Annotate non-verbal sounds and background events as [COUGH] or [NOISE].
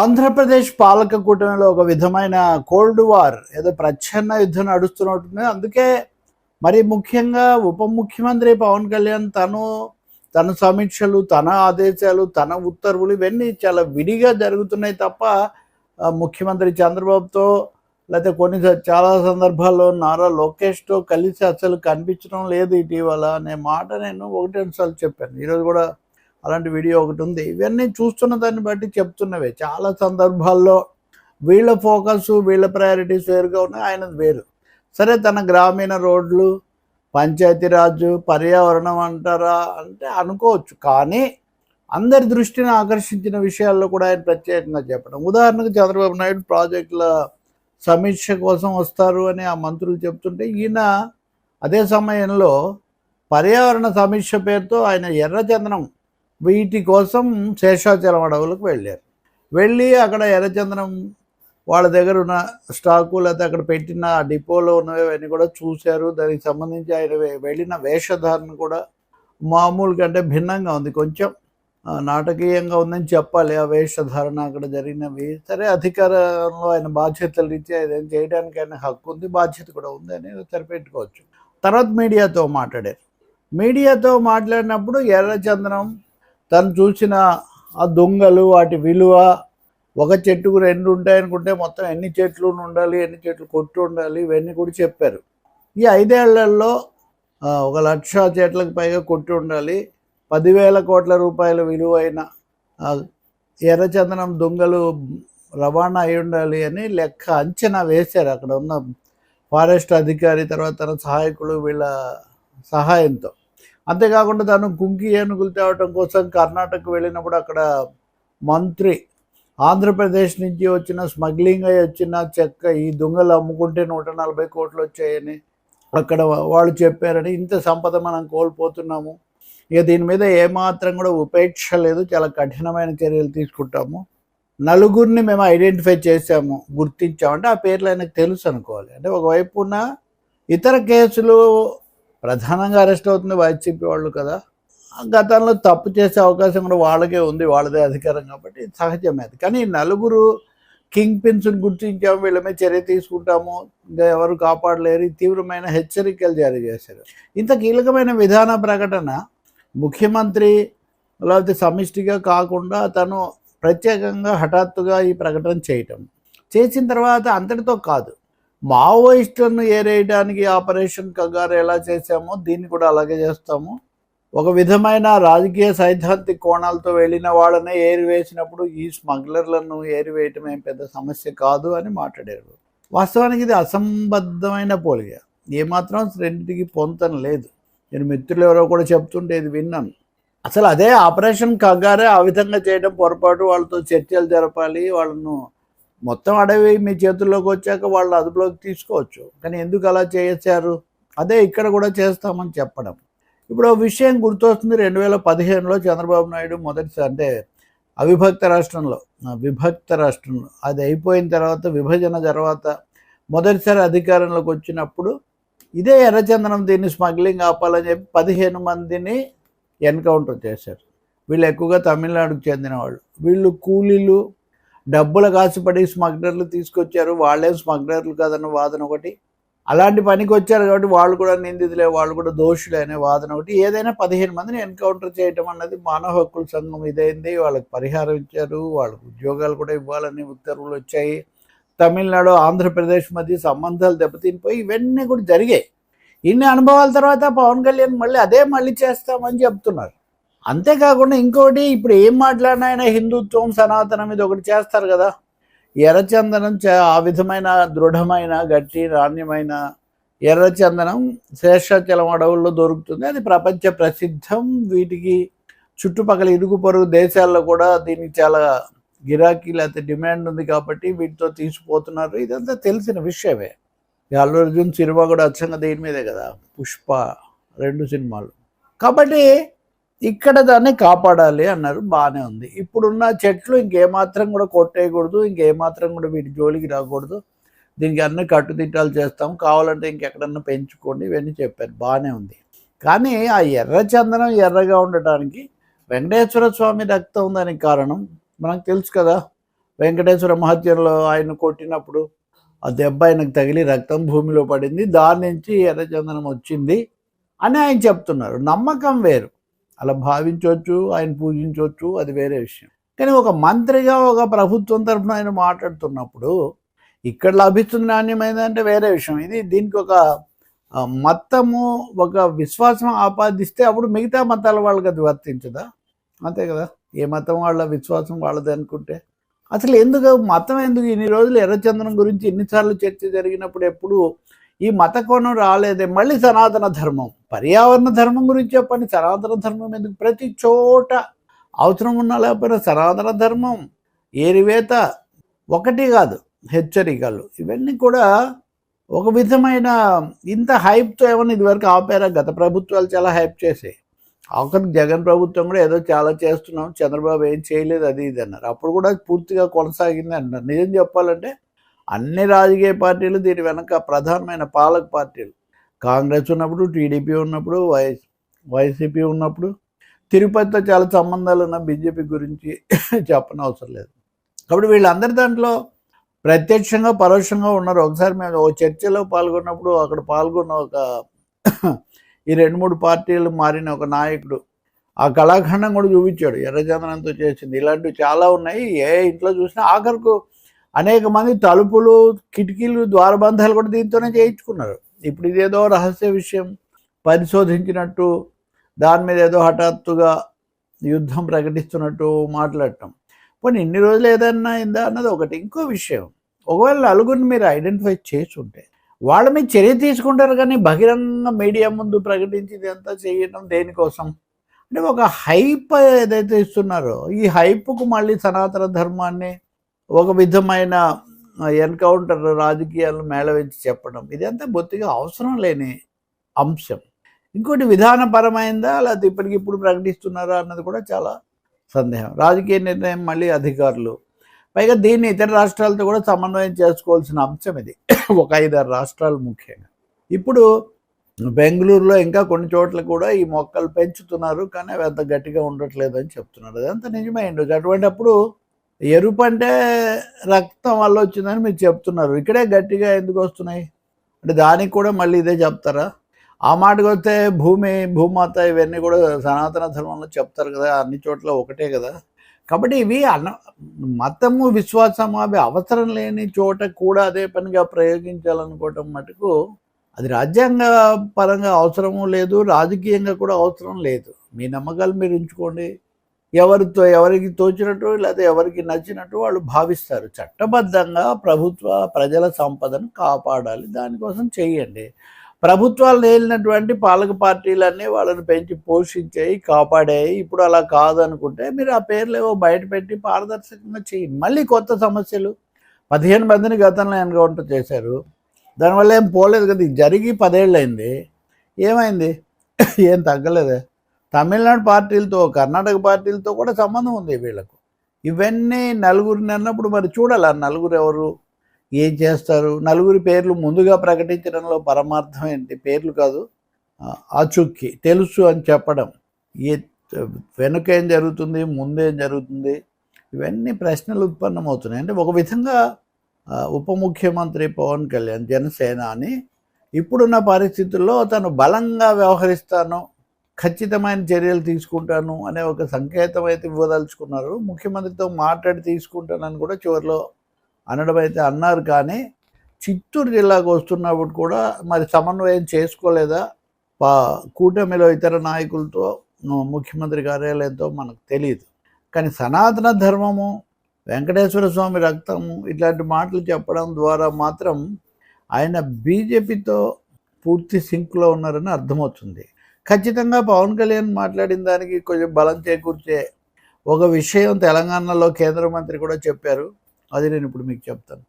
ఆంధ్రప్రదేశ్ పాలక కూటమిలో ఒక విధమైన కోల్డ్ వార్ ఏదో ప్రచ్ఛన్న యుద్ధం నడుస్తున్నట్టుంది. అందుకే మరి ముఖ్యంగా ఉప ముఖ్యమంత్రి పవన్ కళ్యాణ్ తను తన సమీక్షలు తన ఆదేశాలు తన ఉత్తర్వులు ఇవన్నీ చాలా విడిగా జరుగుతున్నాయి తప్ప ముఖ్యమంత్రి చంద్రబాబుతో లేకపోతే కొన్ని చాలా సందర్భాల్లో నారా లోకేష్తో కలిసి అసలు కనిపించడం లేదు ఇటీవల అనే మాట నేను ఒకటి సార్లు చెప్పాను. ఈరోజు కూడా అలాంటి వీడియో ఒకటి ఉంది. ఇవన్నీ చూస్తున్న దాన్ని బట్టి చెప్తున్నవే. చాలా సందర్భాల్లో వీళ్ళ ఫోకస్ వీళ్ళ ప్రయారిటీస్ వేరుగా ఉన్నాయి ఆయనది వేరు. సరే తన గ్రామీణ రోడ్లు పంచాయతీరాజు పర్యావరణం అంటారా అంటే అనుకోవచ్చు. కానీ అందరి దృష్టిని ఆకర్షించిన విషయాల్లో కూడా ఆయన ప్రత్యేకంగా చెప్పడం. ఉదాహరణకు చంద్రబాబు నాయుడు ప్రాజెక్టుల సమీక్ష కోసం వస్తారు అని ఆ మంత్రులు చెప్తుంటే ఈయన అదే సమయంలో పర్యావరణ సమీక్ష పేరుతో ఆయన ఎర్రచందనం వీటి కోసం శేషాచలం అడవులకు వెళ్ళారు. వెళ్ళి అక్కడ ఎర్రచందనం వాళ్ళ దగ్గర ఉన్న స్టాకు లేకపోతే అక్కడ పెట్టిన డిపోలో ఉన్నవి అవన్నీ కూడా చూశారు. దానికి సంబంధించి ఆయన వెళ్ళిన వేషధారణ కూడా మామూలు కంటే భిన్నంగా ఉంది. కొంచెం నాటకీయంగా ఉందని చెప్పాలి. ఆ వేషధారణ అక్కడ జరిగినవి సరే అధికారంలో ఆయన బాధ్యతలు రీత్యా ఏదైనా చేయడానికి ఆయన హక్కు ఉంది బాధ్యత కూడా ఉంది అని సరిపెట్టుకోవచ్చు తర్వాత మీడియాతో మాట్లాడారు. మీడియాతో మాట్లాడినప్పుడు ఎర్రచందనం తను చూసిన ఆ దొంగలు వాటి విలువ ఒక చెట్టుకు రెండు ఉంటాయనుకుంటే మొత్తం ఎన్ని చెట్లు ఉండాలి ఎన్ని చెట్లు కొట్టు ఉండాలి ఇవన్నీ కూడా చెప్పారు. ఈ ఐదేళ్ళలో ఒక లక్ష చెట్లకు పైగా కొట్టి ఉండాలి పదివేల కోట్ల రూపాయల విలువైన ఎర్రచందనం దొంగలు రవాణా అయి ఉండాలి అని లెక్క అంచనా వేశారు అక్కడ ఉన్న ఫారెస్ట్ అధికారి తర్వాత తన సహాయకులు వీళ్ళ సహాయంతో. అంతేకాకుండా తను కుంకి ఏనుగులు తేవటం కోసం కర్ణాటక వెళ్ళినప్పుడు అక్కడ మంత్రి ఆంధ్రప్రదేశ్ నుంచి వచ్చిన స్మగ్లింగ్ అయి వచ్చిన చెక్క ఈ దొంగలు అమ్ముకుంటే నూట నలభై కోట్లు వచ్చాయని అక్కడ వాళ్ళు చెప్పారని ఇంత సంపద మనం కోల్పోతున్నాము. ఇక దీని మీద ఏమాత్రం కూడా ఉపేక్ష లేదు. చాలా కఠినమైన చర్యలు తీసుకుంటాము. నలుగురిని మేము ఐడెంటిఫై చేసాము గుర్తించామంటే ఆ పేర్లు ఆయనకు తెలుసు అనుకోవాలి. అంటే ఒకవైపున ఇతర కేసులు ప్రధానంగా అరెస్ట్ అవుతుంది వైసీపీ వాళ్ళు కదా. గతంలో తప్పు చేసే అవకాశం కూడా వాళ్ళకే ఉంది వాళ్ళదే అధికారం కాబట్టి సహజమే అది. కానీ నలుగురు కింగ్ పిన్స్ని గుర్తించాము వీళ్ళ మీద చర్య తీసుకుంటాము ఇంకా ఎవరు కాపాడలేరు తీవ్రమైన హెచ్చరికలు జారీ చేశారు. ఇంత కీలకమైన విధాన ప్రకటన ముఖ్యమంత్రి లేకపోతే సమిష్టిగా కాకుండా తను ప్రత్యేకంగా హఠాత్తుగా ఈ ప్రకటన చేయటం. చేసిన తర్వాత అంతటితో కాదు. మావోయిస్టులను ఏరేయడానికి ఆపరేషన్ కగారు ఎలా చేశామో దీన్ని కూడా అలాగే చేస్తాము. ఒక విధమైన రాజకీయ సైద్ధాంతిక కోణాలతో వెళ్ళిన వాళ్ళనే ఏరివేసినప్పుడు ఈ స్మగ్లర్లను ఏరివేయటం ఏం పెద్ద సమస్య కాదు అని మాట్లాడారు. వాస్తవానికి ఇది అసంబద్ధమైన పోలిక. ఏమాత్రం రెండింటికి పొంతన లేదు. నేను మిత్రులు ఎవరో కూడా చెప్తుంటే ఇది విన్నాను. అసలు అదే ఆపరేషన్ కగ్గారే ఆ విధంగా చేయడం పొరపాటు వాళ్ళతో చర్చలు జరపాలి వాళ్ళను మొత్తం అడవి మీ చేతుల్లోకి వచ్చాక వాళ్ళు అదుపులోకి తీసుకోవచ్చు. కానీ ఎందుకు అలా చేశారు అదే ఇక్కడ కూడా చేస్తామని చెప్పడం. ఇప్పుడు విషయం గుర్తొస్తుంది. రెండు వేల పదిహేనులో చంద్రబాబు నాయుడు మొదటిసారి అంటే అవిభక్త రాష్ట్రంలో విభక్త రాష్ట్రంలో అది అయిపోయిన తర్వాత విభజన తర్వాత మొదటిసారి అధికారంలోకి వచ్చినప్పుడు ఇదే ఎర్రచందనం దీన్ని స్మగ్లింగ్ ఆపాలని చెప్పి పదిహేను మందిని ఎన్కౌంటర్ చేశారు. వీళ్ళు ఎక్కువగా తమిళనాడుకు చెందిన వాళ్ళు వీళ్ళు కూలీలు డబ్బులు కాసుపడి స్మగ్లర్లు తీసుకొచ్చారు వాళ్ళే స్మగ్లర్లు కాదన్న వాదన ఒకటి. అలాంటి పనికి వచ్చారు కాబట్టి వాళ్ళు కూడా నిందితులే వాళ్ళు కూడా దోషులే అనే వాదన ఒకటి. ఏదైనా పదిహేను మందిని ఎన్కౌంటర్ చేయటం అన్నది మానవ హక్కుల సంఘం ఇదైంది. వాళ్ళకి పరిహారం ఇచ్చారు వాళ్ళకు ఉద్యోగాలు కూడా ఇవ్వాలని ఉత్తర్వులు వచ్చాయి. తమిళనాడు ఆంధ్రప్రదేశ్ మధ్య సంబంధాలు దెబ్బతినిపోయి ఇవన్నీ కూడా జరిగాయి. ఇన్ని అనుభవాల తర్వాత పవన్ కళ్యాణ్ మళ్ళీ అదే మళ్ళీ చేస్తామని చెప్తున్నారు. అంతేకాకుండా ఇంకోటి ఇప్పుడు ఏం మాట్లాడినా ఆయన హిందుత్వం సనాతనం ఇది ఒకటి చేస్తారు కదా. ఎర్రచందనం ఆ విధమైన దృఢమైన గట్టి నాణ్యమైన ఎర్రచందనం శేషాచలం అడవుల్లో దొరుకుతుంది. అది ప్రపంచ ప్రసిద్ధం. వీటికి చుట్టుపక్కల ఇరుగు పొరుగు దేశాల్లో కూడా దీనికి చాలా గిరాకీ లేకపోతే డిమాండ్ ఉంది కాబట్టి వీటితో తీసిపోతున్నారు. ఇదంతా తెలిసిన విషయమే. అల్లు అర్జున్ సినిమా కూడా అచ్చంగా దీని మీదే కదా? పుష్ప రెండు సినిమాలు. కాబట్టి ఇక్కడ దాన్ని కాపాడాలి అన్నారు. బాగానే ఉంది. ఇప్పుడున్న చెట్లు ఇంకేమాత్రం కూడా కొట్టేయకూడదు ఇంకేమాత్రం కూడా వీటి జోలికి రాకూడదు. దీనికి అన్ని కట్టుదిట్టాలు చేస్తాం. కావాలంటే ఇంకెక్కడన్నా పెంచుకోండి ఇవన్నీ చెప్పారు. బాగానే ఉంది. కానీ ఆ ఎర్ర చందనం ఎర్రగా ఉండటానికి వెంకటేశ్వర స్వామి రక్తం ఉందానికి కారణం మనకు తెలుసు కదా. వెంకటేశ్వర మహత్యంలో ఆయన కొట్టినప్పుడు ఆ దెబ్బ ఆయనకు తగిలి రక్తం భూమిలో పడింది. దాని నుంచి ఎర్రచందనం వచ్చింది అని ఆయన చెప్తున్నారు. నమ్మకం వేరు. అలా భావించవచ్చు ఆయన పూజించవచ్చు అది వేరే విషయం. కానీ ఒక మంత్రిగా ఒక ప్రభుత్వం తరఫున ఆయన మాట్లాడుతున్నప్పుడు ఇక్కడ లభిస్తుంది నాణ్యమైనది అంటే వేరే విషయం. ఇది దీనికి ఒక మతము ఒక విశ్వాసం ఆపాదిస్తే అప్పుడు మిగతా మతాల వాళ్ళకి అది వర్తించదా? అంతే కదా. ఏ మతం వాళ్ళ విశ్వాసం వాళ్ళది అనుకుంటే. అసలు ఎందుకు మతం ఎందుకు ఇన్ని రోజులు ఎర్రచందనం గురించి ఎన్నిసార్లు చర్చ జరిగినప్పుడు ఎప్పుడు ఈ మత కోణం రాలేదే. మళ్ళీ సనాతన ధర్మం. పర్యావరణ ధర్మం గురించి చెప్పండి. సనాతన ధర్మం ఎందుకు? ప్రతి చోట అవసరం ఉన్నా లేకపోయినా సనాతన ధర్మం ఏరివేత ఒకటి కాదు హెచ్చరికలు. ఇవన్నీ కూడా ఒక విధమైన ఇంత హైప్తో ఏమన్నా ఇదివరకు ఆపారా? గత ప్రభుత్వాలు చాలా హైప్ చేసాయి ఆఖరికి జగన్ ప్రభుత్వం కూడా ఏదో చాలా చేస్తున్నాం. చంద్రబాబు ఏం చేయలేదు అది ఇది అన్నారు. అప్పుడు కూడా పూర్తిగా కొనసాగింది అన్నారు నిజం చెప్పాలంటే అన్ని రాజకీయ పార్టీలు దీని వెనక ప్రధానమైన పాలక పార్టీలు. కాంగ్రెస్ ఉన్నప్పుడు టీడీపీ ఉన్నప్పుడు వై వైసీపీ ఉన్నప్పుడు తిరుపతితో చాలా సంబంధాలు ఉన్న బీజేపీ గురించి [LAUGHS] చెప్పనవసరం లేదు. కాబట్టి వీళ్ళందరి దాంట్లో ప్రత్యక్షంగా పరోక్షంగా ఉన్నారు. ఒకసారి మేము ఓ చర్చలో పాల్గొన్నప్పుడు అక్కడ పాల్గొన్న ఒక [CLEARS THROAT] ఈ రెండు మూడు పార్టీలు మారిన ఒక నాయకుడు ఆ కళాఖండం కూడా చూపించాడు. ఎర్రచందనంతో చేసింది. ఇలాంటివి చాలా ఉన్నాయి. ఏ ఇంట్లో చూసినా ఆఖరికి అనేక మంది తలుపులు కిటికీలు ద్వారబంధాలు కూడా దీంతోనే చేయించుకున్నారు. ఇప్పుడు ఇదేదో రహస్య విషయం. పరిశోధించినట్టు దాని మీద ఏదో హఠాత్తుగా యుద్ధం ప్రకటిస్తున్నట్టు మాట్లాడటం. పోనీ ఇన్ని రోజులు ఏదన్నా అయిందా అన్నది ఒకటి. ఇంకో విషయం. ఒకవేళ నలుగురిని మీరు ఐడెంటిఫై చేసి ఉంటే వాళ్ళ మీద చర్య తీసుకుంటారు కానీ బహిరంగ మీడియా ముందు ప్రకటించి ఇదంతా చేయడం దేనికోసం? అంటే ఒక హైప్ ఏదైతే ఇస్తున్నారో ఈ హైప్కు మళ్ళీ సనాతన ధర్మాన్ని ఒక విధమైన ఎన్కౌంటర్ రాజకీయాలను మేళవించి చెప్పడం. ఇదంతా బొత్తిగా అవసరం లేని అంశం. ఇంకోటి విధానపరమైందా లేకపోతే ఇప్పటికిప్పుడు ప్రకటిస్తున్నారా అన్నది కూడా చాలా సందేహం. రాజకీయ నిర్ణయం మళ్ళీ అధికారులు. పైగా దీన్ని ఇతర రాష్ట్రాలతో కూడా సమన్వయం చేసుకోవాల్సిన అంశం ఇది. ఒక ఐదారు రాష్ట్రాలు ముఖ్యంగా. ఇప్పుడు బెంగళూరులో ఇంకా కొన్ని చోట్ల కూడా ఈ మొక్కలు పెంచుతున్నారు కానీ అవి అంత గట్టిగా ఉండట్లేదు అని చెప్తున్నారు. అదంతా నిజమైండు ఉండొచ్చు అటువంటిప్పుడు ఎరుపు అంటే రక్తం వల్ల వచ్చిందని మీరు చెప్తున్నారు. ఇక్కడే గట్టిగా ఎందుకు వస్తున్నాయి? అంటే దానికి కూడా మళ్ళీ ఇదే చెప్తారా? ఆ మాటకు వస్తే భూమి భూమాత ఇవన్నీ కూడా సనాతన ధర్మంలో చెప్తారు కదా అన్ని చోట్ల ఒకటే కదా. కాబట్టి ఇవి అన్న మతము విశ్వాసము అవి అవసరం లేని చోట కూడా అదే పనిగా ప్రయోగించాలనుకోవటం మటుకు అది రాజ్యాంగ పరంగా అవసరము లేదు రాజకీయంగా కూడా అవసరం లేదు. మీ నమ్మకాలు మీరు ఉంచుకోండి. ఎవరితో ఎవరికి తోచినట్టు లేదా ఎవరికి నచ్చినట్టు వాళ్ళు భావిస్తారు. చట్టబద్ధంగా ప్రభుత్వ ప్రజల సంపదను కాపాడాలి. దానికోసం చేయండి. ప్రభుత్వాలు నేలినటువంటి పాలక పార్టీలన్నీ వాళ్ళని పెంచి పోషించాయి కాపాడాయి. ఇప్పుడు అలా కాదనుకుంటే మీరు ఆ పేర్లు ఏవో బయటపెట్టి పారదర్శకంగా చేయండి. మళ్ళీ కొత్త సమస్యలు. పదిహేను మందిని గతంలో ఎన్కౌంటర్ చేశారు. దానివల్ల ఏం పోలేదు కదా. ఇది జరిగి పదేళ్ళు అయింది ఏమైంది? ఏం తగ్గలేదే. తమిళనాడు పార్టీలతో కర్ణాటక పార్టీలతో కూడా సంబంధం ఉంది వీళ్ళకు. ఇవన్నీ నలుగురిని అన్నప్పుడు మరి చూడాలి? ఆ నలుగురు ఎవరు? ఏం చేస్తారు? నలుగురి పేర్లు ముందుగా ప్రకటించడంలో పరమార్థం ఏంటి? పేర్లు కాదు. ఆచుక్కి తెలుసు అని చెప్పడం. ఏ వెనుక ఏం జరుగుతుంది? ముందేం జరుగుతుంది? ఇవన్నీ ప్రశ్నలు ఉత్పన్నమవుతున్నాయి. అంటే ఒక విధంగా ఉప ముఖ్యమంత్రి పవన్ కళ్యాణ్ జనసేన అని ఇప్పుడున్న పరిస్థితుల్లో తను బలంగా వ్యవహరిస్తాను. ఖచ్చితమైన చర్యలు తీసుకుంటాను అనే ఒక సంకేతం అయితే ఇవ్వదలుచుకున్నారు. ముఖ్యమంత్రితో మాట్లాడి తీసుకుంటానని కూడా చివరిలో అనడం అయితే అన్నారు. కానీ చిత్తూరు జిల్లాకు వస్తున్నప్పుడు కూడా మరి సమన్వయం చేసుకోలేదా? పా కూటమిలో ఇతర నాయకులతో ముఖ్యమంత్రి కార్యాలయంతో మనకు తెలియదు కానీ సనాతన ధర్మము వెంకటేశ్వర స్వామి రక్తము ఇట్లాంటి మాటలు చెప్పడం ద్వారా మాత్రం ఆయన బీజేపీతో పూర్తి సింక్లో ఉన్నారని అర్థమవుతుంది. ఖచ్చితంగా పవన్ కళ్యాణ్ మాట్లాడిన దానికి కొంచెం బలం చేకూర్చే ఒక విషయం తెలంగాణలో కేంద్ర మంత్రి కూడా చెప్పారు. అది నేను ఇప్పుడు మీకు చెప్తాను.